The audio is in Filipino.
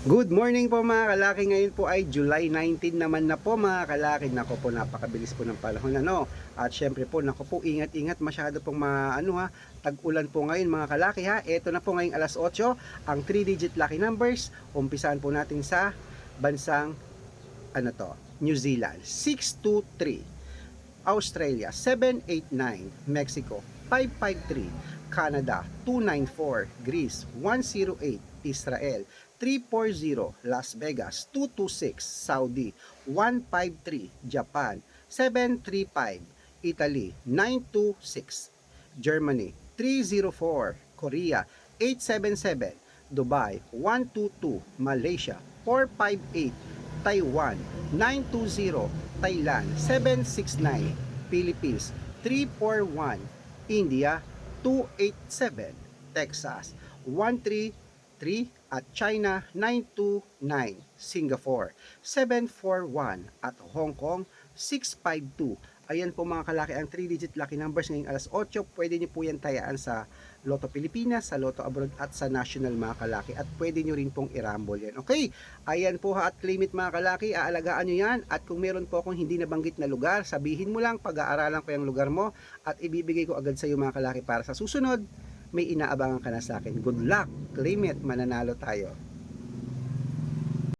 Good morning po mga kalaki. Ngayon po ay July 19 naman na po mga kalaki. Nako po napakabilis po ng panahon ano. At syempre po nako po ingat-ingat masyado pong ma, ano ha, tag-ulan po ngayon mga kalaki ha. Ito na po ngayong alas 8 ang 3 digit lucky numbers. Umpisahan po natin sa bansang ano to, New Zealand 623, Australia 789, Mexico 553, Canada 294, Greece 108, Israel 340, Las Vegas 226, Saudi 153, Japan 735, Italy 926, Germany 304, Korea 877, Dubai 122, Malaysia 458, Taiwan 920, Thailand 769, Philippines 341, India 287, Texas 133 at China 929, Singapore 741 at Hong Kong 652. Ayan po mga kalaki ang 3-digit lucky numbers ngayong alas 8. Pwede nyo po yan tayaan sa Lotto Pilipinas, sa Lotto Abroad at sa National mga kalaki. At pwede nyo rin pong i-rumble yan. Okay, ayan po ha at claim it mga kalaki. Aalagaan nyo yan. At kung meron po akong hindi nabanggit na lugar, sabihin mo lang, pag-aaralan ko yung lugar mo at ibibigay ko agad sa iyo mga kalaki para sa susunod may inaabangan ka na sa akin. Good luck, claim it, mananalo tayo.